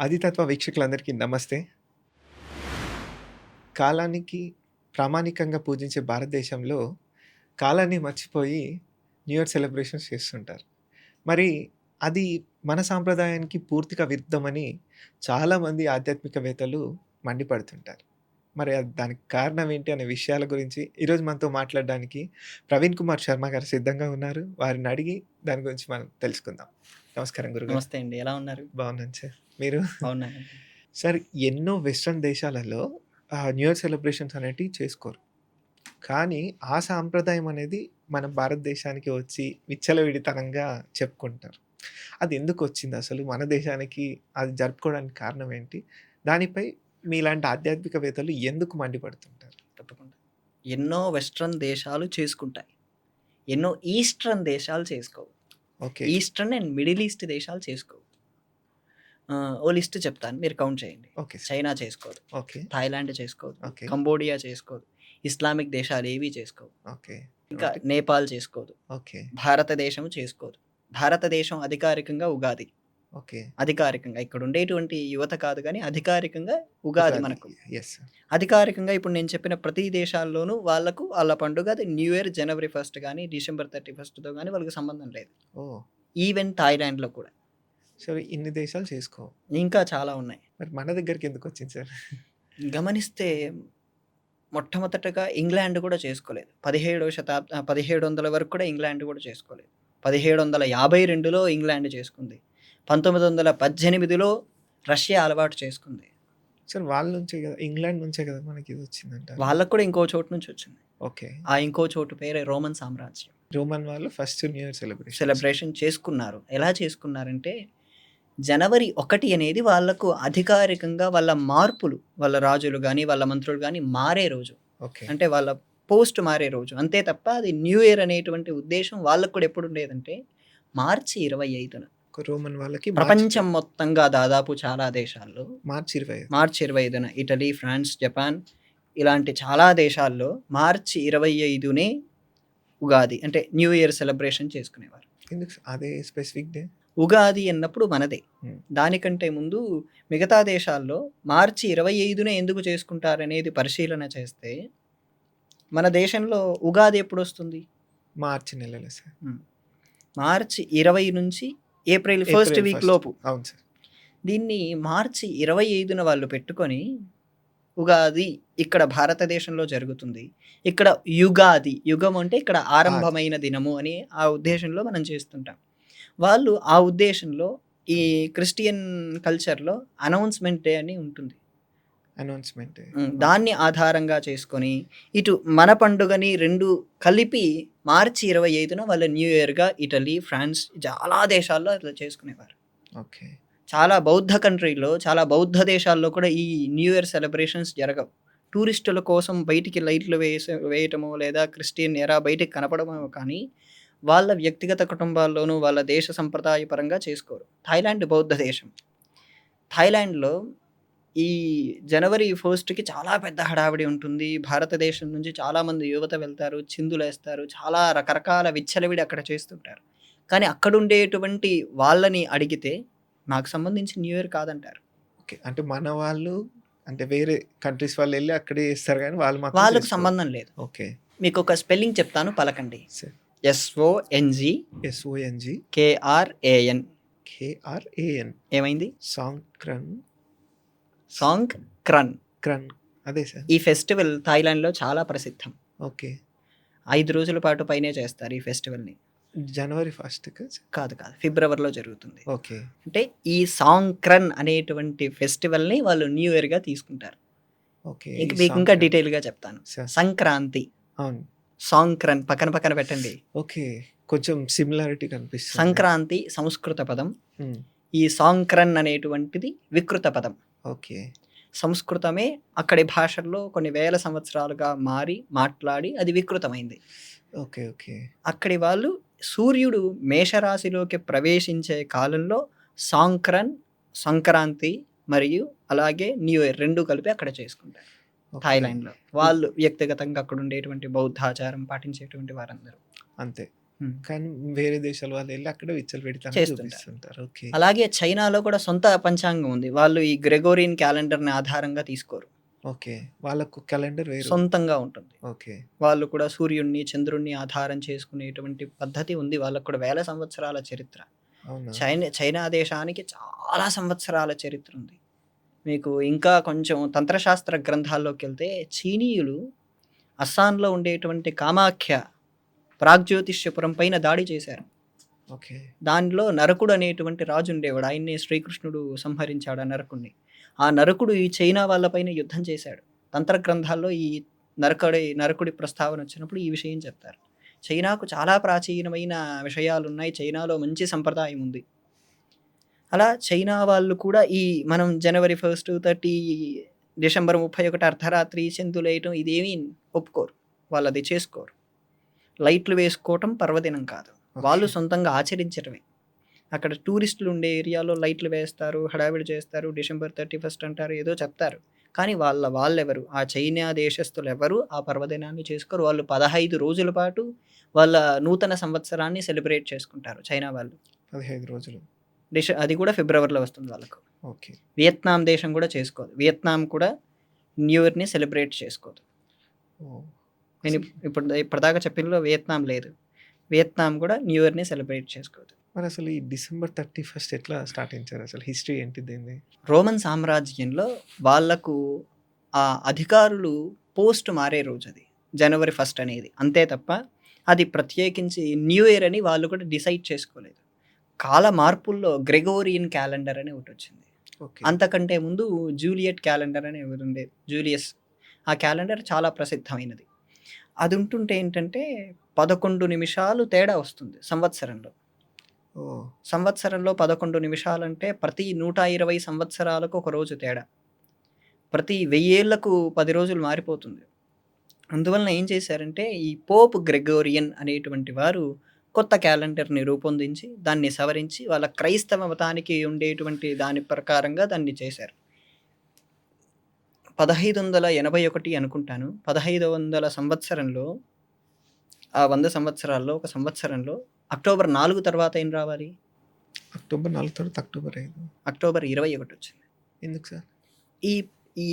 ఆదితత్వ వీక్షకులందరికీ నమస్తే. కాలానికి ప్రామాణికంగా పూజించే భారతదేశంలో కాలాన్ని మర్చిపోయి న్యూ ఇయర్ సెలబ్రేషన్స్ చేస్తుంటారు. మరి అది మన సాంప్రదాయానికి పూర్తిగా విరుద్ధమని చాలామంది ఆధ్యాత్మికవేత్తలు మండిపడుతుంటారు. మరి అది దానికి కారణం ఏంటి అనే విషయాల గురించి ఈరోజు మనతో మాట్లాడడానికి ప్రవీణ్ కుమార్ శర్మ గారు సిద్ధంగా ఉన్నారు. వారిని అడిగి దాని గురించి మనం తెలుసుకుందాం. నమస్కారం గురుగారు. నమస్తే అండి. ఎలా ఉన్నారు? బాగున్నాను సార్. మీరు? బాగున్నానండి. సార్ ఎన్నో వెస్టర్న్ దేశాలలో న్యూ ఇయర్ సెలబ్రేషన్స్ అనేటివి చేసుకోరు. కానీ ఆ సాంప్రదాయం అనేది మన భారతదేశానికి వచ్చి విచ్చలవిడితనంగా చెప్పుకుంటారు. అది ఎందుకొచ్చింది అసలు? మన దేశానికి అది జరుపుకోవడానికి కారణం ఏంటి? దానిపై మీలాంటి ఆధ్యాత్మికవేత్తలు ఎందుకు మండిపడుతుంటారు? తప్పకుండా. ఎన్నో వెస్టర్న్ దేశాలు చేసుకుంటాయి. ఎన్నో ఈస్టర్న్ దేశాలు చేసుకోవు. Okay. Eastern and middle east దేశాలు చేసుకోవు. ఓ లిస్ట్ చెప్తాను. మీరు కౌంట్ చేయండి. ఓకే. చైనా చేసుకోదు. ఓకే. థాయిలాండ్ చేసుకోదు. ఓకే. కంబోడియా చేసుకోదు. ఇస్లామిక్ దేశాలు ఏవి చేసుకోవు. ఓకే. ఇంకా. నేపాల్ చేసుకోదు. ఓకే. భారతదేశం చేసుకోదు. భారతదేశం అధికారికంగా ఉగాది. ఓకే. అధికారికంగా ఇక్కడ ఉండేటువంటి యువత కాదు గానీ అధికారికంగా ఉగాది మనకు. సార్. అధికారికంగా ఇప్పుడు నేను చెప్పిన ప్రతి దేశాల్లోనూ వాళ్ళకు వాళ్ళ పండుగ అది న్యూ ఇయర్ జనవరి ఫస్ట్ గానీ, డిసెంబర్ 31తో గానీ వాళ్ళకి సంబంధం లేదు. ఓహ్! ఈవెన్ థాయిలాండ్‌లో కూడా. సో ఇన్ని దేశాలు చేసుకోవు. ఇంకా చాలా ఉన్నాయి. మరి మన దగ్గరికి ఎందుకొచ్చింది సార్? గమనిస్తే మొట్టమొదటగా ఇంగ్లాండ్ కూడా చేసుకోలేదు. 17వ శతాబ్ ఆహ్, 1700 వరకు కూడా ఇంగ్లాండ్ కూడా చేసుకోలేదు. 1752లో ఇంగ్లాండ్ చేసుకుంది. 1918లో రష్యా అలవాటు చేసుకుంది. సార్ వాళ్ళ నుంచే కదా ఇంగ్లాండ్ నుంచే కదా మనకి ఇది వచ్చిందంటారు. వాళ్ళకి కూడా ఇంకో చోటు నుంచి వచ్చింది. ఓకే. ఆ ఇంకో చోటు పేరే రోమన్ సామ్రాజ్యం. రోమన్ వాళ్ళు first new year celebration. Celebration చేసుకున్నారు. ఎలా చేసుకున్నారంటే జనవరి 1 అనేది వాళ్ళకు అధికారికంగా వాళ్ళ మార్పులు వాళ్ళ రాజులు గానీ, వాళ్ళ మంత్రులు గానీ మారే రోజు. ఓకే. అంటే వాళ్ళ పోస్ట్ మారే రోజు. అంతే తప్ప అది న్యూ ఇయర్ అనేటువంటి ఉద్దేశ్యం వాళ్ళకి కూడా ఎప్పుడు ఉండేదంటే మార్చి 25న. ఒక రోమన్ వాళ్ళకి ప్రపంచం మొత్తంగా దాదాపు చాలా దేశాల్లో మార్చి 25. మార్చి 25న ఇటలీ, ఫ్రాన్స్, జపాన్ ఇలాంటి చాలా దేశాల్లో మార్చి 25నే ఉగాది అంటే న్యూ ఇయర్ సెలబ్రేషన్ చేసుకునేవారు. ఎందుకు అదే స్పెసిఫిక్ డే? ఉగాది అన్నప్పుడు మనదే. హ్మ్. దానికంటే ముందు మిగతా దేశాల్లో మార్చి 25నే ఎందుకు చేసుకుంటారనేది పరిశీలన చేస్తే మన దేశంలో ఉగాది ఎప్పుడొస్తుంది? మార్చి నెలలో సార్. మార్చి 20 నుంచి ఏప్రిల్ ఫస్ట్ వీక్. లోపు. అవును సార్. దీన్ని మార్చి 25న వాళ్ళు పెట్టుకొని ఉగాది ఇక్కడ భారతదేశంలో జరుగుతుంది. ఇక్కడ యుగాది యుగం అంటే ఇక్కడ ఆరంభమైన దినము అని ఆ ఉద్దేశంలో మనం చేస్తుంటాం. వాళ్ళు ఆ ఉద్దేశంలో ఈ క్రిస్టియన్ కల్చర్‌లో అనౌన్స్‌మెంట్ డే అని ఉంటుంది. అనౌన్స్‌మెంట్. దాన్ని ఆధారంగా చేసుకొని ఇటు మన పండుగని 2 కలిపి మార్చి 25న వాళ్ళ న్యూ ఇయర్‌గా ఇటలీ, ఫ్రాన్స్ చాలా దేశాల్లో అట్లా చేసుకునేవారు. ఓకే. చాలా బౌద్ధ కంట్రీలో చాలా బౌద్ధ దేశాల్లో కూడా ఈ న్యూ ఇయర్ సెలబ్రేషన్స్ జరగవు. టూరిస్టుల కోసం బయటికి లైట్లు వేసే వేయటమో లేదా క్రిస్టియన్ ఎరా బయటికి కనపడమో కానీ వాళ్ళ వ్యక్తిగత కుటుంబాల్లోనూ వాళ్ళ దేశ సంప్రదాయ పరంగా చేసుకోరు. థాయిలాండ్ బౌద్ధ దేశం. థాయిలాండ్‌లో ఈ జనవరి 1కి చాలా పెద్ద హడావిడి ఉంటుంది. భారతదేశం నుంచి చాలామంది యువత వెళ్తారు. చిందులేస్తారు. చాలా రకరకాల విచ్చలవిడి అక్కడ చేస్తుంటారు. కానీ అక్కడుండేటువంటి వాళ్ళని అడిగితే నాకు సంబంధించి న్యూ ఇయర్ కాదంటారు. ఓకే. అంటే మన వాళ్ళు అంటే వేరే కంట్రీస్ వాళ్ళు ఎళ్ళి అక్కడే చేస్తారు గానీ వాళ్ళు వాళ్ళకి. సంబంధం లేదు. ఓకే. మీకొక స్పెల్లింగ్ చెప్తాను పలకండి. సార్. ఎస్ఓఎన్‌జి ఎస్ఓఎన్‌జి కేఆర్ఏఎన్ కేఆర్ఏఎన్ ఏమైంది? సాంక్రన్ సాంగ్ క్రన్. క్రన్ అదే సార్. ఈ ఫెస్టివల్ థాయిలాండ్‌లో చాలా ప్రసిద్ధం. ఓకే. 5 రోజుల పాటు పైనే చేస్తారు ఈ ఫెస్టివల్‌ని. జనవరి ఫస్ట్‌కా సార్? కాదు కాదు. ఫిబ్రవరిలో జరుగుతుంది. ఓకే. అంటే ఈ సాంక్రన్ అనేటువంటి ఫెస్టివల్‌ని వాళ్ళు న్యూ ఇయర్‌గా తీసుకుంటారు. ఓకే. ఇంక మీకు ఇంకా. డీటెయిల్‌గా చెప్తాను. సార్. సంక్రాంతి, అవును. సాంక్రన్ పక్కన పక్కన పెట్టండి. ఓకే. కొంచెం సిమిలారిటీ కనిపిస్తుంది. సంక్రాంతి సంస్కృత పదం. ఈ సాంక్రన్ అనేటువంటిది వికృత పదం. ఓకే. సంస్కృతమే అక్కడి భాషల్లో కొన్ని వేల సంవత్సరాలుగా మారి మాట్లాడి అది వికృతమైంది. ఓకే. ఓకే. అక్కడి వాళ్ళు సూర్యుడు మేషరాశిలోకి ప్రవేశించే కాలంలో సాంక్రన్, సంక్రాంతి మరియు అలాగే న్యూ ఇయర్ 2 కలిపి అక్కడ చేసుకుంటారు. థాయిలాండ్‌లో. వాళ్ళు వ్యక్తిగతంగా అక్కడ ఉండేటువంటి బౌద్ధాచారం పాటించేటువంటి వారందరూ. అంతే. కానీ వేరే దేశాల వాళ్ళు ఎళ్ళి అక్కడ విచ్చలవిడితనం చేస్తుంటారు. చూపిస్తుంటారు. ఓకే. అలాగే చైనాలో కూడా సొంత పంచాంగం ఉంది. వాళ్ళు ఈ గ్రెగోరియన్ క్యాలెండర్‌ని ఆధారంగా తీసుకోరు. ఓకే. వాళ్ళకు క్యాలెండర్ వేరు. సొంతంగా ఉంటుంది. ఓకే. వాళ్ళు కూడా సూర్యుడిని, చంద్రుడిని ఆధారం చేసుకునేటువంటి పద్ధతి ఉంది. వాళ్ళకి కూడా వేల సంవత్సరాల చరిత్ర. చైనా చైనా దేశానికి చాలా సంవత్సరాల చరిత్ర ఉంది. మీకు ఇంకా కొంచెం తంత్రశాస్త్ర గ్రంథాల్లోకెళ్తే చీనీయులు అస్సాంలో ఉండేటువంటి కామాఖ్య ప్రాగ్జ్యోతిష్యపురం పైన దాడి చేశారు. ఓకే. దానిలో నరకుడు అనేటువంటి రాజు ఉండేవాడు. ఆయన్నే శ్రీకృష్ణుడు సంహరించాడు ఆ నరకుడిని. ఆ నరకుడు ఈ చైనా వాళ్ళపైన యుద్ధం చేశాడు. తంత్ర గ్రంథాల్లో ఈ నరకడి నరకుడి ప్రస్తావన వచ్చినప్పుడు ఈ విషయం చెప్తారు. చైనాకు చాలా ప్రాచీనమైన విషయాలున్నాయి. చైనాలో మంచి సంప్రదాయం ఉంది. అలా చైనా వాళ్ళు కూడా ఈ మనం జనవరి 1, 30 డిసెంబర్ 31 అర్ధరాత్రి చిందులేయటం ఇదేమీ ఒప్పుకోరు. వాళ్ళది చేసుకోరు. లైట్లు వేసుకోవటం పర్వదినం కాదు. వాళ్ళు. సొంతంగా ఆచరించటమే. అక్కడ టూరిస్టులు ఉండే ఏరియాలో లైట్లు వేస్తారు, హడావిడి చేస్తారు, డిసెంబర్ 31 అంటారు, ఏదో చెప్తారు. కానీ వాళ్ళ వాళ్ళెవరు? ఆ చైనా దేశస్థులెవరు ఆ పర్వదినాన్ని చేసుకోరు. వాళ్ళు 15 రోజుల పాటు వాళ్ళ నూతన సంవత్సరాన్ని సెలబ్రేట్ చేసుకుంటారు చైనా వాళ్ళు. 15 రోజులు. డిస అది కూడా ఫిబ్రవరిలో వస్తుంది వాళ్ళకు. ఓకే. వియత్నాం దేశం కూడా చేసుకోదు. వియత్నాం కూడా న్యూ ఇయర్‌ని సెలబ్రేట్ చేసుకోదు. నేను అసలు ఇప్ ఇప్పుడు ఇప్పటిదాకా చెప్పిందిలో వియత్నాం లేదు. వియత్నాం కూడా న్యూ ఇయర్‌ని సెలబ్రేట్ చేసుకోదు. మరసలు ఈ డిసెంబర్ 31 ఎట్లా స్టార్టించారు అసలు? హిస్టరీ ఏంటి దీనిది? రోమన్ సామ్రాజ్యంలో వాళ్ళకు ఆ అధికారులు పోస్ట్ మారే రోజది. జనవరి 1 అనేది. అంతే తప్ప అది ప్రత్యేకించి న్యూ ఇయర్ అని వాళ్ళు కూడా డిసైడ్ చేసుకోలేదు. కాల మార్పుల్లో గ్రెగోరియన్ క్యాలెండర్ అని ఒకటొచ్చింది. ఓకే. అంతకంటే ముందు జూలియట్ క్యాలెండర్ అని ఒకటుండేది. జూలియస్. ఆ క్యాలెండర్ చాలా ప్రసిద్ధమైనది. అది ఉంటుంటే ఏంటంటే 11 నిమిషాలు తేడా వస్తుంది సంవత్సరంలో. సంవత్సరంలో 11 నిమిషాలంటే ప్రతి 120 సంవత్సరాలకు ఒక రోజు తేడా. ప్రతి 1000 ఏళ్ళకు 10 రోజులు మారిపోతుంది. అందువలన ఏం చేశారంటే ఈ పోప్ గ్రెగోరియన్ అనేటువంటి వారు కొత్త క్యాలెండర్‌ని రూపొందించి, దాన్ని సవరించి వాళ్ళ క్రైస్తవ మతానికి ఉండేటువంటి దాని ప్రకారంగా దాన్ని చేశారు. 1581 అనుకుంటాను. 1500 సంవత్సరంలో ఆ 100 సంవత్సరాల్లో ఒక సంవత్సరంలో అక్టోబర్ 4 తర్వాత ఏం రావాలి? అక్టోబర్ 4 తర్వాత అక్టోబర్ 5. అక్టోబర్ 21 వచ్చింది. ఎందుకు సార్? ఈ ఈ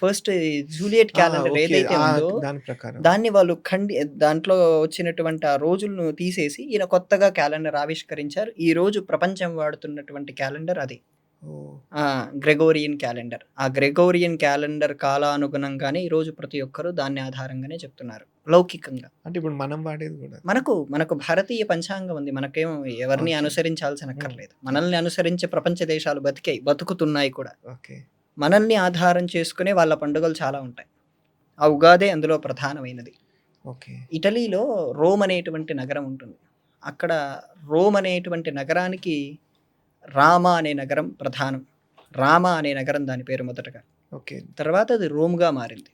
ఫస్ట్ జూలియట్! క్యాలెండర్. ఏదైతే! ఉందో దాని ప్రకారం. దాన్ని వాళ్ళు ఖండి దాంట్లో వచ్చినటువంటి ఆ రోజులను తీసేసి ఈయన కొత్తగా క్యాలెండర్ ఆవిష్కరించారు. ఈ రోజు ప్రపంచం వాడుతున్నటువంటి క్యాలెండర్ అది. Gregorian calendar. ఆ గ్రెగోరియన్ క్యాలెండర్ కాలానుగుణంగానే ఈరోజు ప్రతి ఒక్కరు దాన్ని ఆధారంగానే చెప్తున్నారు. లౌకికంగా. అంటే ఇప్పుడు మనం వాడేది కూడా. మనకు మనకు భారతీయ పంచాంగం ఉంది. మనకేం ఎవరిని. అనుసరించాల్సిన. అక్కర్లేదు. మనల్ని అనుసరించే ప్రపంచ దేశాలు బతికాయి. బతుకుతున్నాయి కూడా. ఓకే. మనల్ని ఆధారం చేసుకునే వాళ్ళ పండుగలు చాలా ఉంటాయి. ఆ ఉగాదే అందులో ప్రధానమైనది. ఓకే. ఇటలీలో రోమ్ అనేటువంటి నగరం ఉంటుంది. అక్కడ రోమ్ అనేటువంటి నగరానికి రామ అనే నగరం ప్రధానం. రామ అనే నగరం దాని పేరు మొదటగా. ఓకే. తర్వాత అది రోమ్‌గా మారింది.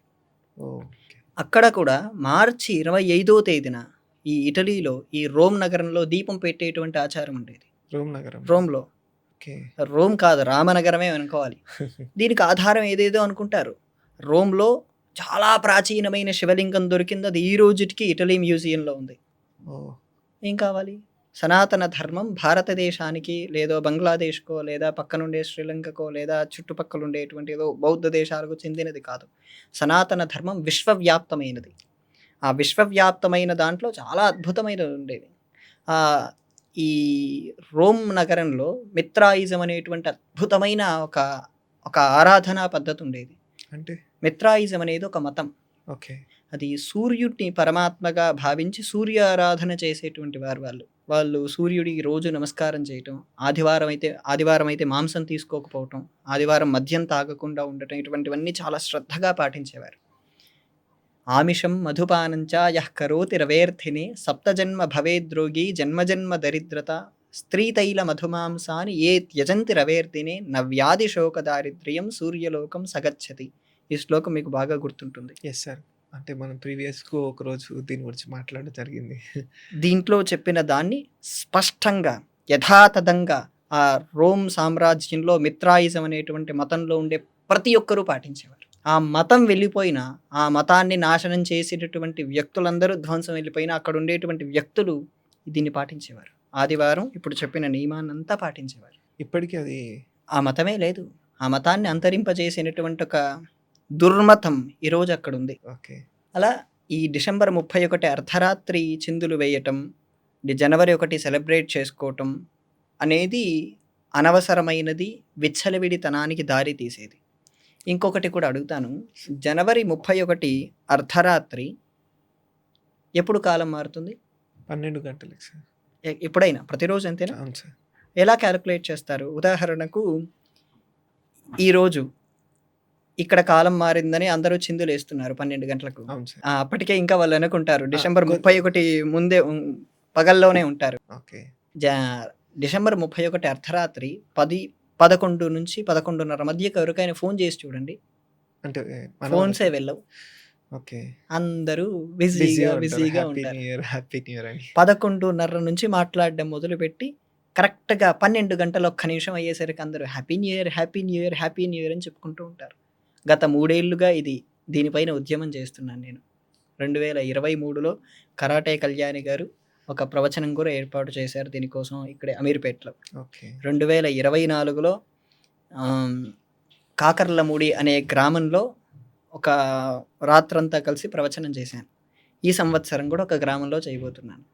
అక్కడ కూడా మార్చి 25వ తేదీన ఈ ఇటలీలో ఈ రోమ్ నగరంలో దీపం పెట్టేటువంటి ఆచారం ఉండేది. రోమ్ నగరం. రోమ్‌లో. ఓకే. రోమ్ కాదు రామనగరమే అనుకోవాలి. దీనికి ఆధారం ఏదేదో అనుకుంటారు. రోమ్‌లో చాలా ప్రాచీనమైన శివలింగం దొరికింది. అది ఈ రోజుటికి ఇటలీ మ్యూజియంలో ఉంది. ఏం కావాలి? సనాతన ధర్మం భారతదేశానికి లేదో బంగ్లాదేశ్‌కో లేదా పక్కనుండే శ్రీలంకకో లేదా చుట్టుపక్కల ఉండేటువంటి ఏదో బౌద్ధ దేశాలకు చెందినది కాదు. సనాతన ధర్మం విశ్వవ్యాప్తమైనది. ఆ విశ్వవ్యాప్తమైన దాంట్లో చాలా అద్భుతమైనవి ఉండేవి. ఆహ్, ఈ రోమ్ నగరంలో మిత్రాయిజం అనేటువంటి అద్భుతమైన ఒక ఒక ఆరాధనా పద్ధతి ఉండేది. అంటే? మిత్రాయిజం అనేది ఒక మతం. ఓకే. అది సూర్యుడిని పరమాత్మగా భావించి సూర్యారాధన చేసేటువంటి వారు వాళ్ళు. వాళ్ళు సూర్యుడికి రోజు నమస్కారం చేయటం, ఆదివారం అయితే ఆదివారం అయితే మాంసం తీసుకోకపోవటం, ఆదివారం మద్యం తాగకుండా ఉండటం ఇటువంటివన్నీ చాలా శ్రద్ధగా పాటించేవారు. ఆమిషం మధుపానంచ యః కరోతి రవేర్థిని సప్తజన్మ భవేద్రోగి జన్మజన్మ దరిద్రత స్త్రీతైల మధుమాంసాని ఏ త్యజంతి రవేర్దినే నవ్యాధి శోక దారిద్ర్యం సూర్యలోకం సగచ్చతి. ఈ శ్లోకం మీకు బాగా గుర్తుంటుంది. Yes sir. అంటే మనం ప్రీవియస్‌గా ఒకరోజు దీని గురించి మాట్లాడడం జరిగింది. దీంట్లో చెప్పిన దాన్ని స్పష్టంగా యథాతథంగా ఆ రోమ్ సామ్రాజ్యంలో మిత్రాయిజం అనేటువంటి మతంలో ఉండే ప్రతి ఒక్కరూ పాటించేవారు. ఆ మతం వెళ్ళిపోయినా, ఆ మతాన్ని నాశనం చేసేటటువంటి వ్యక్తులందరూ ధ్వంసం వెళ్ళిపోయినా అక్కడ ఉండేటువంటి వ్యక్తులు దీన్ని పాటించేవారు ఆదివారం ఇప్పుడు చెప్పిన నియమాన్నంతా పాటించేవారు ఇప్పటికీ అది ఆ మతమే లేదు ఆ మతాన్ని అంతరింపజేసినటువంటి ఒక దుర్మతం ఈరోజు అక్కడ ఉంది ఓకే. అలా ఈ డిసెంబర్ ముప్పై ఒకటి అర్ధరాత్రి చిందులు వేయటం జనవరి ఒకటి సెలబ్రేట్ చేసుకోవటం అనేది అనవసరమైనది విచ్చలవిడితనానికి దారి తీసేది. ఇంకొకటి కూడా అడుగుతాను. జనవరి ముప్పై ఒకటి అర్ధరాత్రి ఎప్పుడు కాలం మారుతుంది? 12 గంటలకి సార్. ఎప్పుడైనా? ప్రతిరోజు అంతేనా? సార్. ఎలా క్యాలిక్యులేట్ చేస్తారు? ఉదాహరణకు ఈరోజు ఇక్కడ కాలం మారిందని అందరూ చిందులు వేస్తున్నారు పన్నెండు గంటలకు. అప్పటికే ఇంకా వాళ్ళు అనుకుంటారు డిసెంబర్ ముప్పై ఒకటి ముందే పగల్లోనే ఉంటారు. డిసెంబర్ ముప్పై ఒకటి అర్ధరాత్రి పది పదకొండు నుంచి పదకొండున్నర మధ్యకి ఎవరికైనా ఫోన్ చేసి చూడండి. అంటే ఫోన్సే వెళ్ళవు. ఓకే. అందరూ బిజీగా బిజీగా ఉంటారు. పదకొండున్నర నుంచి మాట్లాడడం మొదలుపెట్టి కరెక్ట్గా పన్నెండు గంటలు ఒక్క నిమిషం అయ్యేసరికి అందరూ happy new year happy new year happy new year అని చెప్పుకుంటూ ఉంటారు. గత మూడేళ్ళుగా ఇది దీనిపైన ఉద్యమం చేస్తున్నాను నేను రెండు వేల ఇరవై మూడులో కరాటే కళ్యాణి గారు ఒక ప్రవచనం కూడా ఏర్పాటు చేశారు దీనికోసం ఇక్కడే అమీర్పేటలో ఓకే. రెండు వేల ఇరవై నాలుగులో కాకర్లమూడి అనే గ్రామంలో ఒక రాత్రంతా కలిసి ప్రవచనం చేశాను ఈ సంవత్సరం కూడా ఒక గ్రామంలో చేయబోతున్నాను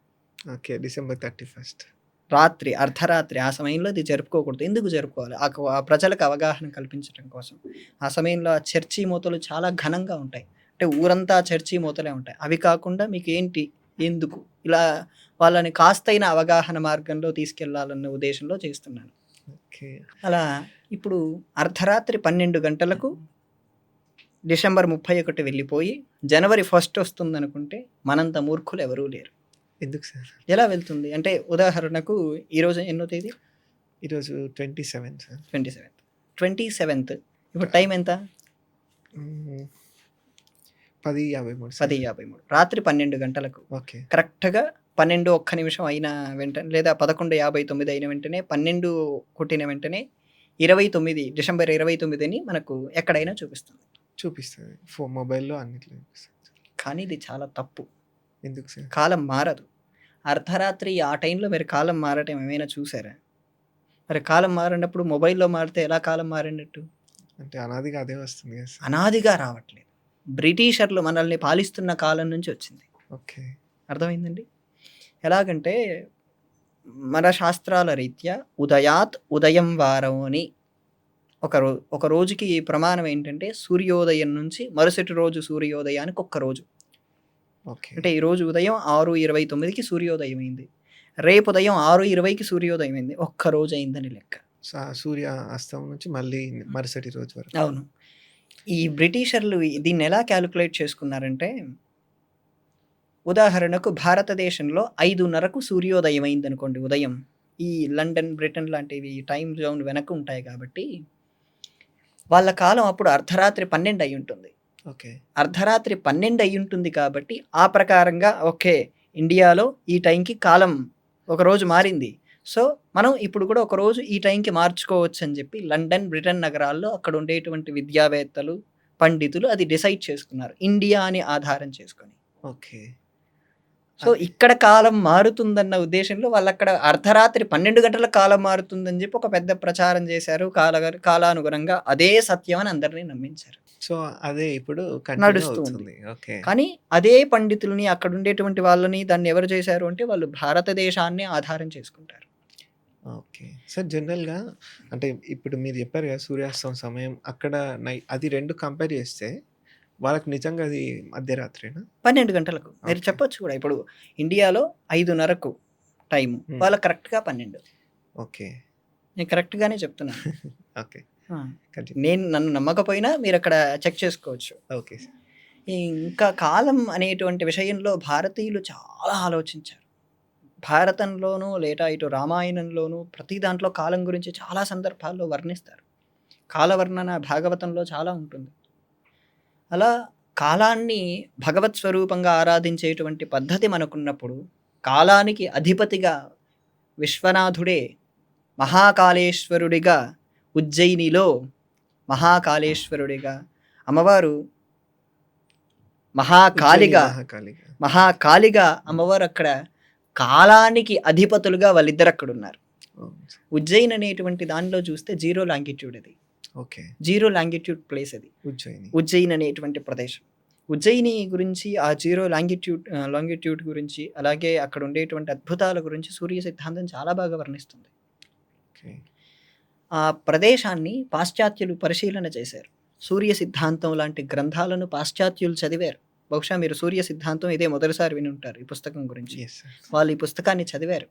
ఓకే. డిసెంబర్ 31 రాత్రి అర్ధరాత్రి ఆ సమయంలో ఇది జరుపుకోకూడదు. ఎందుకు జరుపుకోవాలి? ఆ ప్రజలకు అవగాహన కల్పించడం కోసం. ఆ సమయంలో ఆ చర్చి మూతలు చాలా ఘనంగా ఉంటాయి. అంటే ఊరంతా చర్చి మూతలే ఉంటాయి. అవి కాకుండా మీకు ఏంటి? ఎందుకు? ఇలా వాళ్ళని కాస్తైన అవగాహన మార్గంలో తీసుకెళ్ళాలన్న ఉద్దేశంలో చేస్తున్నాను. ఓకే. అలా ఇప్పుడు అర్ధరాత్రి పన్నెండు గంటలకు డిసెంబర్ ముప్పై ఒకటి వెళ్ళిపోయి జనవరి ఫస్ట్ వస్తుంది అనుకుంటే మనంత మూర్ఖులు ఎవరూ లేరు. ఎందుకు సార్? ఎలా వెళ్తుంది అంటే ఉదాహరణకు ఈరోజు ఎన్నో తేదీ ఈరోజు 27 sir. Twenty seventh twenty seventh ఇప్పుడు టైం ఎంత హ్మ్. 10:53 సార్. పది యాభై మూడు రాత్రి పన్నెండు గంటలకు ఓకే. కరెక్ట్గా పన్నెండు ఒక్క నిమిషం అయిన వెంటనే లేదా పదకొండు యాభై తొమ్మిది అయిన వెంటనే పన్నెండు కొట్టిన వెంటనే ఇరవై తొమ్మిది డిసెంబర్ ఇరవై తొమ్మిదిని మనకు ఎక్కడైనా చూపిస్తుంది చూపిస్తది. ఫో మొబైల్‌లో అన్నిట్లో చూపిస్తది. కానీ ఇది చాలా తప్పు ఎందుకు సార్? కాలం మారదు అర్ధరాత్రి ఆ టైంలో మీరు కాలం మారటం ఏమైనా చూసారా మరి కాలం మారినప్పుడు మొబైల్లో మారితే ఎలా కాలం మారినట్టు అంటే అనాదిగా అదే వస్తుంది. అనాదిగా రావట్లేదు బ్రిటిషర్లు మనల్ని పాలిస్తున్న కాలం నుంచి వచ్చింది ఓకే. అర్థమైందండి ఎలాగంటే మన శాస్త్రాల రీత్యా ఉదయాత్ ఉదయం వారం అని ఒక రో ఒక రోజుకి ప్రమాణం ఏంటంటే సూర్యోదయం నుంచి మరుసటి రోజు సూర్యోదయానికి ఒక్క రోజు. అంటే ఈ రోజు ఉదయం ఆరు ఇరవై తొమ్మిదికి సూర్యోదయం అయింది రేపు ఉదయం ఆరు ఇరవైకి సూర్యోదయం అయింది ఒక్క రోజు అయిందని లెక్క. సూర్య అస్తం నుంచి మళ్ళీ మరుసటి రోజు వరకు. అవును. ఈ బ్రిటిషర్లు దీన్ని ఎలా క్యాలిక్యులేట్ చేసుకున్నారంటే ఉదాహరణకు భారతదేశంలో ఐదున్నరకు సూర్యోదయం అయింది అనుకోండి ఉదయం. ఈ లండన్ బ్రిటన్ లాంటివి టైం జోన్ వెనక ఉంటాయి కాబట్టి వాళ్ళ కాలం అప్పుడు అర్ధరాత్రి పన్నెండు అయి ఉంటుంది. అర్ధరాత్రి పన్నెండు అయి ఉంటుంది కాబట్టి ఆ ప్రకారంగా ఓకే ఇండియాలో ఈ టైంకి కాలం ఒక రోజు మారింది. సో మనం ఇప్పుడు కూడా ఒక రోజు ఈ టైంకి మార్చుకోవచ్చు అని చెప్పి లండన్ బ్రిటన్ నగరాల్లో అక్కడ ఉండేటువంటి విద్యావేత్తలు పండితులు అది డిసైడ్ చేసుకున్నారు. ఇండియా అని ఆధారం చేసుకొని. ఓకే. సో ఇక్కడ కాలం మారుతుందన్న ఉద్దేశంలో వాళ్ళు అక్కడ అర్ధరాత్రి పన్నెండు గంటల కాలం మారుతుందని చెప్పి ఒక పెద్ద ప్రచారం చేశారు. కాల కాలానుగుణంగా అదే సత్యం అని అందరినీ నమ్మించారు. సో అదే ఇప్పుడు నడుస్తుంది. కానీ అదే పండితుల్ని అక్కడ ఉండేటువంటి వాళ్ళని దాన్ని ఎవరు చేశారు అంటే వాళ్ళు భారతదేశాన్ని ఆధారం చేసుకుంటారు ఓకే. సార్ జనరల్‌గా అంటే ఇప్పుడు మీరు చెప్పారు కదా! సూర్యాస్తం సమయం అక్కడ నై అది 2 కంపేర్ చేస్తే వాళ్ళకి నిజంగా అది మధ్యరాత్రేనా? పన్నెండు గంటలకు మీరు. చెప్పొచ్చు కూడా ఇప్పుడు ఇండియాలో ఐదున్నరకు హ్మ్. వాళ్ళకి కరెక్ట్గా పన్నెండు ఓకే. నేను కరెక్ట్గానే చెప్తున్నాను ఓకే. నేను నన్ను నమ్మకపోయినా మీరు అక్కడ చెక్ చేసుకోవచ్చు. Okay sir. ఇంకా కాలం అనేటువంటి విషయంలో భారతీయులు చాలా ఆలోచించారు. భారతంలోనూ లేదా ఇటు రామాయణంలోనూ ప్రతి దాంట్లో కాలం గురించి చాలా సందర్భాల్లో వర్ణిస్తారు. కాలవర్ణన భాగవతంలో చాలా ఉంటుంది. అలా కాలాన్ని భగవత్ స్వరూపంగా ఆరాధించేటువంటి పద్ధతి మనకున్నప్పుడు కాలానికి అధిపతిగా విశ్వనాథుడే మహాకాళేశ్వరుడిగా ఉజ్జయినిలో మహాకాళేశ్వరుడిగా అమ్మవారు మహాకాళిగా మహాకాళిగా. అమ్మవారు అక్కడ కాలానికి అధిపతులుగా వాళ్ళిద్దరు అక్కడ ఉన్నారు. ఉజ్జయిన్ అనేటువంటి దానిలో చూస్తే జీరో లాంగిట్యూడ్ అది ఓకే. జీరో లాంగిట్యూడ్ ప్లేస్ అది ఉజ్జయిని. ఉజ్జయిన్ అనేటువంటి ప్రదేశం ఉజ్జయిని గురించి ఆ జీరో లాంగిట్యూడ్ లాంగిట్యూడ్ గురించి అలాగే అక్కడ ఉండేటువంటి అద్భుతాల గురించి సూర్య సిద్ధాంతం చాలా బాగా వర్ణిస్తుంది ఓకే. ఆ ప్రదేశాన్ని పాశ్చాత్యులు పరిశీలన చేశారు. సూర్య సిద్ధాంతం లాంటి గ్రంథాలను పాశ్చాత్యులు చదివారు. బహుశా మీరు సూర్య సిద్ధాంతం ఇదే మొదటిసారి విని ఉంటారు ఈ పుస్తకం గురించి. వాళ్ళు ఈ పుస్తకాన్ని చదివారు.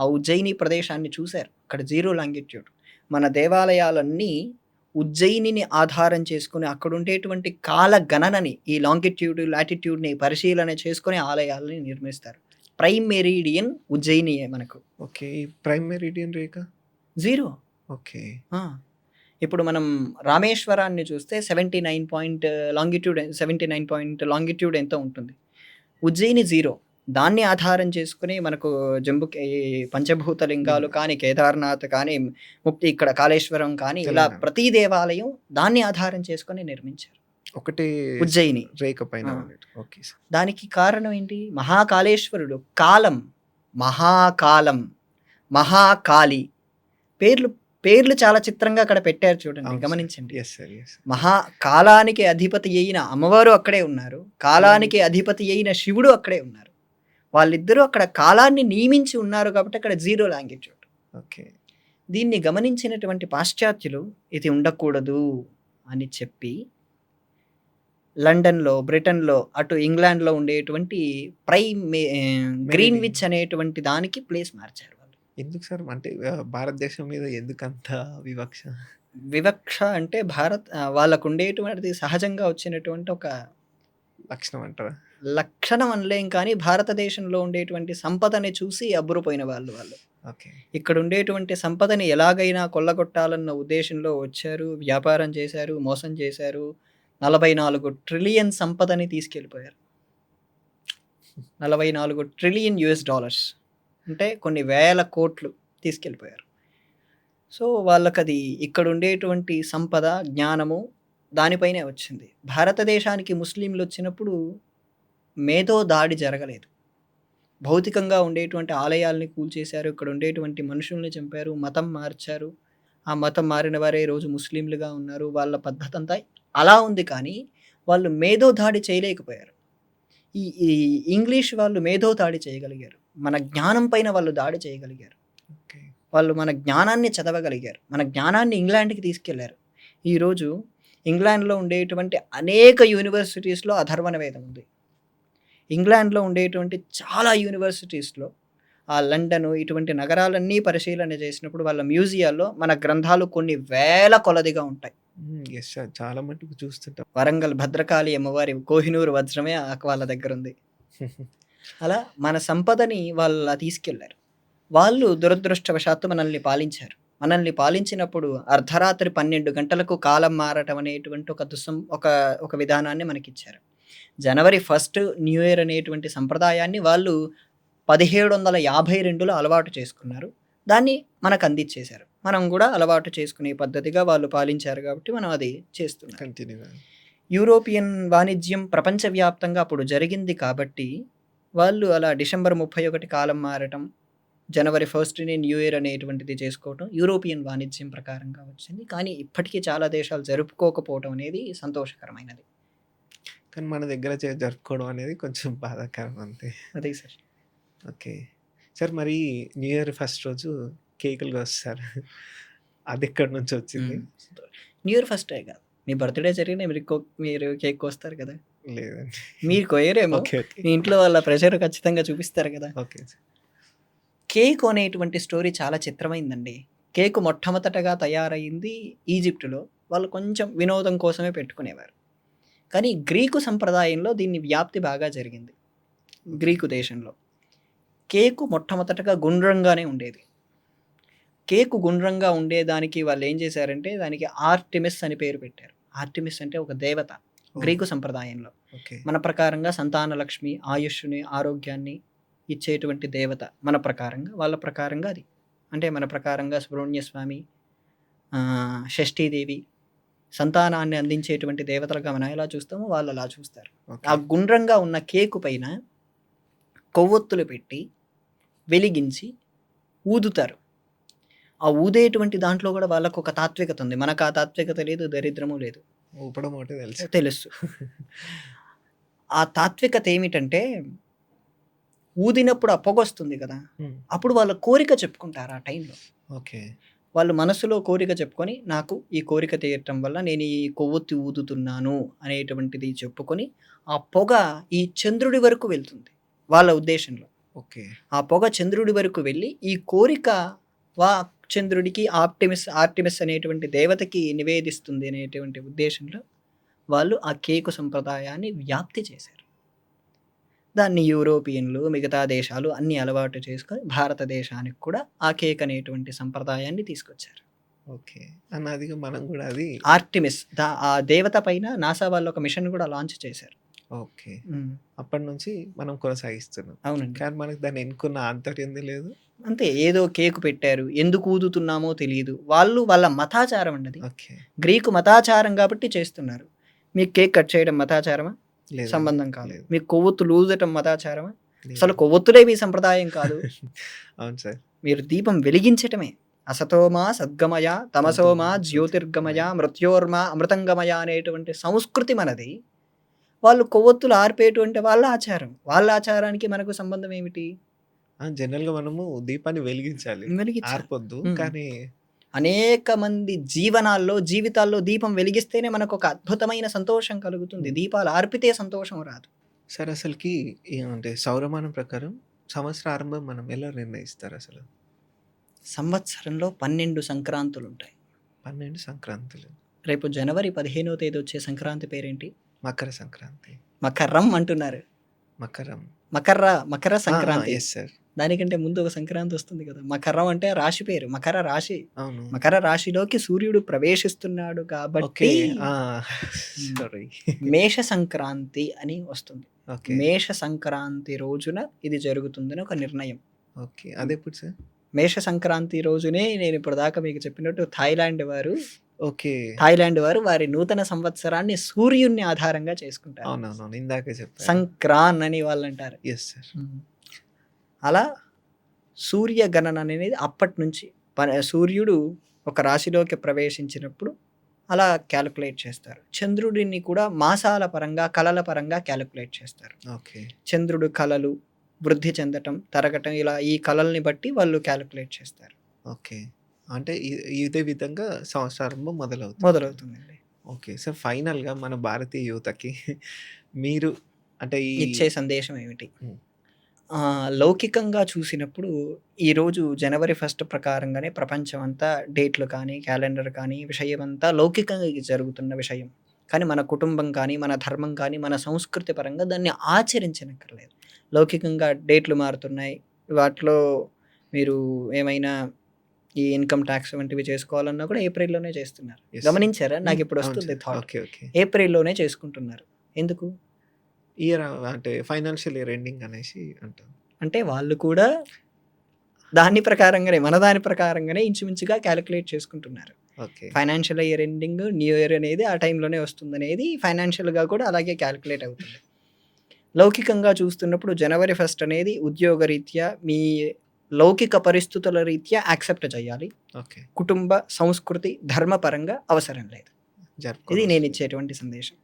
ఆ ఉజ్జయిని ప్రదేశాన్ని చూశారు. అక్కడ జీరో లాంగిట్యూడ్. మన దేవాలయాలన్నీ ఉజ్జయినిని ఆధారం చేసుకుని అక్కడ ఉండేటువంటి కాల గణనని ఈ లాంగిట్యూడ్ లాటిట్యూడ్ని పరిశీలన చేసుకుని ఆలయాలని నిర్మిస్తారు. ప్రైమ్ మెరీడియన్ ఉజ్జయినియే మనకు. ఓకే. ప్రైమ్ మెరిడియన్ రేఖ? జీరో. ఓకే. ఇప్పుడు మనం రామేశ్వరాన్ని చూస్తే 79 పాయింట్ లాంగిట్యూడ్ 79 పాయింట్ లాంగిట్యూడ్ ఎంతో ఉంటుంది. ఉజ్జయిని జీరో. దాన్ని ఆధారం చేసుకొని మనకు జంబు పంచభూత లింగాలు. కానీ, కేదార్‌నాథ్ కానీ, ముక్తి ఇక్కడ కాళేశ్వరం కానీ ఇలా. ప్రతి దేవాలయం దాన్ని ఆధారం చేసుకొని నిర్మించారు. ఒకటే ఉజ్జయిని. రేఖ పైన ఆ. ఉన్నట్టు. Okay sir. దానికి కారణం ఏంటి? మహాకాళేశ్వరుడు కాలం, మహాకాలం, మహాకాళి పేర్లు పేర్లు చాలా చిత్రంగా అక్కడ పెట్టారు చూడండి. గమనించండి. మహా కాలానికి అధిపతి అయిన అమ్మవారు అక్కడే ఉన్నారు. కాలానికి అధిపతి అయిన శివుడు అక్కడే ఉన్నారు. వాళ్ళిద్దరూ అక్కడ కాలాన్ని నియమించి ఉన్నారు కాబట్టి అక్కడ జీరో లాంగిట్యూడ్. ఓకే. దీన్ని గమనించినటువంటి పాశ్చాత్యులు ఇది ఉండకూడదు అని చెప్పి లండన్‌లో, బ్రిటన్‌లో, అటు ఇంగ్లాండ్‌లో ఉండేటువంటి ప్రైమ్ గ్రీన్‌విచ్ అనేటువంటి దానికి ప్లేస్ మార్చారు. ఎందుకు సార్? అంటే భారతదేశం మీద ఎందుకంత వివక్ష? వివక్ష అంటే భారత్ వాళ్ళకు ఉండేటువంటిది సహజంగా వచ్చినటువంటి ఒక లక్షణం అంటారా? లక్షణం అనలేం కానీ భారతదేశంలో ఉండేటువంటి సంపదని చూసి అబ్బురపోయిన వాళ్ళు వాళ్ళు. ఓకే. ఇక్కడ ఉండేటువంటి సంపదని ఎలాగైనా కొల్లగొట్టాలన్న ఉద్దేశంలో వచ్చారు. వ్యాపారం చేశారు. మోసం చేశారు. 44 ట్రిలియన్ సంపదని తీసుకెళ్ళిపోయారు. 44 ట్రిలియన్ యూఎస్ డాలర్స్. అంటే కొన్ని వేల కోట్లు తీసుకెళ్ళిపోయారు. సో, వాళ్ళకది ఇక్కడ ఉండేటువంటి సంపద, జ్ఞానము దానిపైనే వచ్చింది. భారతదేశానికి ముస్లింలు వచ్చినప్పుడు మేధో దాడి జరగలేదు. భౌతికంగా ఉండేటువంటి ఆలయాల్ని కూల్చేశారు. ఇక్కడ ఉండేటువంటి మనుషుల్ని చంపారు. మతం మార్చారు. ఆ మతం మారిన వారే రోజు ముస్లింలుగా ఉన్నారు. వాళ్ళ పద్ధతంతా అలా ఉంది కానీ వాళ్ళు మేధో దాడి చేయలేకపోయారు. ఈ ఈ ఇంగ్లీష్ వాళ్ళు మేధో దాడి చేయగలిగారు. మన జ్ఞానం పైన వాళ్ళు దాడి చేయగలిగారు. వాళ్ళు మన జ్ఞానాన్ని చదవగలిగారు. మన జ్ఞానాన్ని ఇంగ్లాండ్‌కి తీసుకెళ్ళారు. ఈరోజు ఇంగ్లాండ్‌లో ఉండేటువంటి అనేక యూనివర్సిటీస్‌లో అథర్వణ వేదం ఉంది. ఇంగ్లాండ్‌లో ఉండేటువంటి చాలా యూనివర్సిటీస్‌లో ఆ లండను ఇటువంటి నగరాలన్నీ పరిశీలన చేసినప్పుడు వాళ్ళ మ్యూజియాల్లో మన గ్రంథాలు కొన్ని వేల కొలదిగా ఉంటాయి. సార్. చాలా మటుకు చూస్తుంటాం. వరంగల్ భద్రకాళి అమ్మవారి కోహినూరు వజ్రమే వాళ్ళ దగ్గరుంది. అలా మన సంపదని వాళ్ళలా తీసుకెళ్ళారు. వాళ్ళు దురదృష్టవశాత్తు మనల్ని పాలించారు. మనల్ని పాలించినప్పుడు అర్ధరాత్రి 12 గంటలకు కాలం మారటం అనేటువంటి ఒక దుస్సం ఒక ఒక విధానాన్ని మనకిచ్చారు. జనవరి ఫస్ట్ న్యూ ఇయర్ అనేటువంటి సంప్రదాయాన్ని వాళ్ళు 1752లో అలవాటు చేసుకున్నారు. దాన్ని మనకు అందిచ్చేశారు. మనం కూడా అలవాటు చేసుకునే పద్ధతిగా వాళ్ళు పాలించారు కాబట్టి మనం అది చేస్తున్నాం. యూరోపియన్ వాణిజ్యం ప్రపంచవ్యాప్తంగా అప్పుడు జరిగింది కాబట్టి వాళ్ళు అలా డిసెంబర్ 31 కాలం మారటం, జనవరి ఫస్ట్‌ని న్యూ ఇయర్ అనేటువంటిది చేసుకోవటం యూరోపియన్ వాణిజ్యం ప్రకారంగా వచ్చింది. కానీ ఇప్పటికీ చాలా దేశాలు జరుపుకోకపోవటం అనేది సంతోషకరమైనది. కానీ మన దగ్గర జరుపుకోవడం అనేది కొంచెం బాధాకరం అంతే. అదే సార్. ఓకే. సార్ మరి న్యూ ఇయర్ ఫస్ట్ రోజు కేకులు కోస్తారు. అదెక్కడి నుంచొచ్చింది? హ్మ్. న్యూ ఇయర్ ఫస్టే కాదు. మీ బర్త్‌డే జరిగినా మీరు మీరు కేక్ కోస్తారు కదా! లేదండి. మీరు. ఓకే. మీ ఇంట్లో వాళ్ళ ప్రెషర్ ఖచ్చితంగా చూపిస్తారు కదా! ఓకే. కేకు అనేటువంటి స్టోరీ చాలా చిత్రమైందండి. కేకు మొట్టమొదటగా తయారయింది ఈజిప్ట్‌లో. వాళ్ళు కొంచెం వినోదం కోసమే పెట్టుకునేవారు. కానీ గ్రీకు సంప్రదాయంలో దీన్ని వ్యాప్తి బాగా జరిగింది. గ్రీకు దేశంలో. కేకు మొట్టమొదటగా గుండ్రంగానే ఉండేది. కేకు గుండ్రంగా ఉండేదానికి వాళ్ళేం చేశారంటే దానికి ఆర్టెమిస్ అని పేరు పెట్టారు. ఆర్టెమిస్ అంటే ఒక దేవత! గ్రీకు సంప్రదాయంలో. ఓకే. మన ప్రకారంగా సంతాన లక్ష్మి, ఆయుష్‌ని, ఆరోగ్యాన్ని ఇచ్చేటువంటి దేవత మన ప్రకారంగా. వాళ్ళ ప్రకారంగా అది. అంటే మన ప్రకారంగా సుబ్రహ్మణ్య స్వామి, షష్ఠీదేవి సంతానాన్ని అందించేటువంటి దేవతలుగా మనం ఎలా చూస్తామో వాళ్ళు అలా చూస్తారు. ఆ. గుండ్రంగా ఉన్న కేకు పైన కొవ్వొత్తులు పెట్టి వెలిగించి ఊదుతారు. ఆ ఊదేటువంటి దాంట్లో గూడా వాళ్ళకొక తాత్వికత ఉంది. మనకు ఆ తాత్వికత లేదు, దరిద్రము లేదు. ఊపడం ఒకటే తెలుసు. తెలుసు. ఆ తాత్వికత ఏమిటంటే ఊదినప్పుడు ఆ పొగొస్తుంది గదా! హ్మ్. అప్పుడు వాళ్ళ కోరిక చెప్పుకుంటారు ఆ టైంలో. ఓకే. వాళ్ళు మనసులో కోరిక చెప్పుకొని, నాకు ఈ కోరిక తీరటం వల్ల నేను ఈ కొవ్వొత్తి ఊదుతున్నాను అనేటువంటిది చెప్పుకొని, ఆ పొగ ఈ చంద్రుడి వరకు వెళ్తుంది. వాళ్ళ ఉద్దేశంలో. ఓకే. ఆ పొగ చంద్రుడి వరకు వెళ్ళి, ఈ కోరిక వా చంద్రుడికి ఆప్టిమిస్ ఆర్టిమిస్ అనేటువంటి దేవతకి నివేదిస్తుంది అనేటువంటి ఉద్దేశంలో వాళ్ళు ఆ కేకు సంప్రదాయాన్ని వ్యాప్తి చేశారు. దాన్ని యూరోపియన్లు, మిగతా దేశాలు అన్నీ అలవాటు చేసుకొని భారతదేశానికి కూడా ఆ కేక్ అనేటువంటి సంప్రదాయాన్ని తీసుకొచ్చారు. ఓకే. అనాదిగా మనం గూడా అది ఆర్టిమిస్ ఆ దేవత పైన నాసా వాళ్ళు ఒక మిషన్ గూడా లాంచ్ చేశారు. ఓకే. హ్మ్. అప్పటినుంచి మనం కొనసాగిస్తున్నాం. అవునండి. కానీ మనకు దాన్ని ఎన్నుకున్న ఆంతర్యంది లేదు. అంతే ఏదో కేక్ పెట్టారు. ఎందుకు ఊదుతున్నామో తెలీదు. వాళ్ళు వాళ్ళ మతాచారం అండి. ఓకే. గ్రీకు మతాచారం కాబట్టి చేస్తున్నారు. మీకు కేక్ కట్ చేయడం మతాచారమా? సంబంధం కాదు. లేదు. మీకు కొవ్వొత్తులు ఊదటం మతాచారమా? అసలు. కొవ్వొత్తులే మీ సంప్రదాయం కాదు. అవును సార్. మీరు దీపం వెలిగించటమే. అసతోమా సద్గమయ, తమసోమా జ్యోతిర్గమయ, మృత్యోర్మా అమృతంగమయ అనేటువంటి సంస్కృతి మనది. వాళ్ళు కొవ్వొత్తులు ఆర్పేటువంటి వాళ్ళ ఆచారం. వాళ్ళ ఆచారానికి మనకు సంబంధం ఏమిటి? జనరల్‌గా మనము దీపాన్ని వెలిగించాలి. ఆర్పొద్దు. కానీ అనేక మంది జీవనాల్లో, జీవితాల్లో దీపం వెలిగిస్తేనే మనకొక అద్భుతమైన సంతోషం కలుగుతుంది. దీపాలు ఆర్పితే సంతోషం రాదు. సార్ అసలకి అంటే సౌరమానం ప్రకారం సంవత్సర ఆరంభం మనం ఎలా నిర్ణయిస్తారు అసలు? సంవత్సరంలో 12 సంక్రాంతులుంటాయి. 12 సంక్రాంతులు. రేపు జనవరి 15వ తేదీ వచ్చే సంక్రాంతి పేరేంటి? మకర సంక్రాంతి. మకరం అంటున్నారు. మకరం. మకర మకర! సంక్రాంతి. సార్. దానికంటే ముందు ఒక సంక్రాంతి వస్తుంది కదా! మకరం అంటే రాశి పేరు. మకర రాశి. అవును. మకర రాశిలోకి సూర్యుడు ప్రవేశిస్తున్నాడు. కాబట్టి. సారీ. మేష సంక్రాంతి అని వస్తుంది. ఓకే. మేష సంక్రాంతి రోజున ఇది జరుగుతుందని ఒక నిర్ణయం. ఓకే. అదెప్పుడు సార్? మేష సంక్రాంతి రోజునే నేను ఇప్పటిదాకా మీకు చెప్పినట్టు థాయిలాండ్ వారు ఓకే. థాయిలాండ్ వారు వారి నూతన సంవత్సరాన్ని సూర్యుడిని ఆధారంగా చేసుకుంటారు. అవునవునవును. ఇందాకే చెప్పారు. సంక్రాన్ అని వాళ్ళంటారు. Yes sir. హ్మ్. అలా సూర్య గణన అనేది అప్పటినుంచి ప సూర్యుడు ఒక రాశిలోకి ప్రవేశించినప్పుడు అలా క్యాలిక్యులేట్ చేస్తారు. చంద్రుడిని కూడా మాసాల పరంగా, కళల పరంగా క్యాలిక్యులేట్ చేస్తారు. ఓకే. చంద్రుడు కళలు వృద్ధి చెందటం, తరగటం ఇలా ఈ కళల్ని బట్టి వాళ్ళు క్యాలిక్యులేట్ చేస్తారు. ఓకే. అంటే ఇ ఇదే విధంగా సంవత్సరారంభం మొదలవుతుంది. మొదలవుతుందండి. ఓకే. సో, ఫైనల్‌గా మన భారతీయ యువతకి మీరు అంటే ఈ ఇచ్చే సందేశం ఏమిటి? లౌకికంగా చూసినప్పుడు ఈరోజు జనవరి ఫస్ట్ ప్రకారంగానే ప్రపంచమంతా డేట్లు కానీ, క్యాలెండర్ కానీ విషయమంతా లౌకికంగా జరుగుతున్న విషయం. కానీ మన కుటుంబం కానీ, మన ధర్మం కానీ, మన సంస్కృతి పరంగా దాన్ని ఆచరించనక్కర్లేదు. లౌకికంగా డేట్లు మారుతున్నాయి. వాటిలో మీరు ఏమైనా ఈ ఇన్‌కమ్ టాక్స్ వంటివి చేసుకోవాలన్నా కూడా ఏప్రిల్‌లోనే చేస్తున్నారు. గమనించారా? హ్మ్. నాకిప్పుడు అవును వస్తుంది. థాట్. ఏప్రిల్‌లోనే చేసుకుంటున్నారు. ఎందుకు? ఇయర్ అంటే ఫైనాన్షియల్ ఇయర్ ఎండింగ్ అనేసి అంటాం. అంటే వాళ్ళు కూడా దాని ప్రకారంగానే మన దాని ప్రకారంగానే ఇంచుమించుగా క్యాలిక్యులేట్ చేసుకుంటున్నారు. Okay. Financial year ending, new year అనేది ఆ టైంలోనే వస్తుందనేది ఫైనాన్షియల్‌గా కూడా అలాగే క్యాలిక్యులేట్ అవుతుంది. లౌకికంగా చూస్తున్నప్పుడు జనవరి ఫస్ట్ అనేది ఉద్యోగరీత్యా మీ లౌకిక పరిస్థితుల రీత్యా యాక్సెప్ట్ చేయాలి. ఓకే. కుటుంబ, సంస్కృతి, ధర్మపరంగా అవసరం లేదు. ఇది. నేను ఇచ్చేటువంటి సందేశం.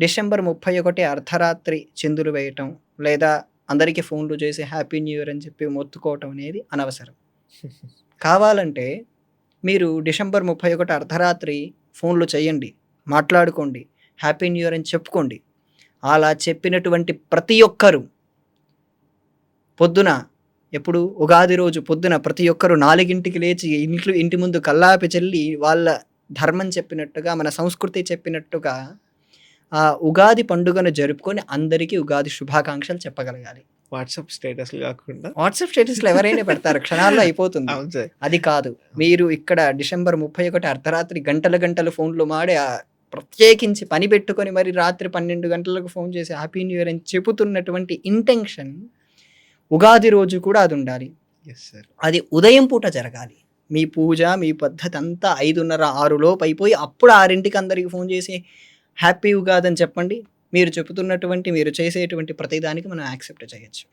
డిసెంబర్ 31 అర్ధరాత్రి చిందులు వేయటం లేదా అందరికీ ఫోన్‌లు చేసి హ్యాపీ న్యూ ఇయర్ అని చెప్పి మొత్తుకోవటం అనేది అనవసరం. కావాలంటే మీరు డిసెంబర్ 31 అర్ధరాత్రి ఫోన్‌లు చేయండి. మాట్లాడుకోండి. హ్యాపీ న్యూ ఇయర్ అని చెప్పుకోండి. అలా చెప్పినటువంటి ప్రతి ఒక్కరు పొద్దున ఎప్పుడు ఉగాది రోజు పొద్దున ప్రతి ఒక్కరు 4కి లేచి ఇంట్లు ఇంటి ముందు కల్లాపి చల్లి వాళ్ళ ధర్మం చెప్పినట్టుగా, మన సంస్కృతి చెప్పినట్టుగా ఆ ఉగాది పండుగను జరుపుకొని అందరికీ ఉగాది శుభాకాంక్షలు చెప్పగలగాలి. వాట్సాప్ స్టేటస్‌లు కాకుండా వాట్సాప్ స్టేటస్‌లో ఎవరైనా పెడతారు. క్షణాల్లో అయిపోతుంది. అది కాదు. మీరు ఇక్కడ డిసెంబర్ 31 అర్ధరాత్రి గంటలు గంటలు ఫోన్‌లు మాడి ప్రత్యేకించి పని పెట్టుకొని మరి రాత్రి 12 గంటలకు ఫోన్ చేసి హ్యాపీ న్యూ ఇయర్ అని చెబుతున్నటువంటి ఇంటెన్షన్ ఉగాది రోజు కూడా అది ఉండాలి. అది ఉదయం పూట జరగాలి. మీ పూజ, మీ పద్ధతి అంతా 5:30, 6 లోపు అయిపోయి అప్పుడు 6కి అందరికి ఫోన్ చేసి హ్యాపీ ఉగాది అని చెప్పండి. మీరు చెబుతున్నటువంటి, మీరు చేసేటువంటి ప్రతి దానికి మనం యాక్సెప్ట్ చేయొచ్చు.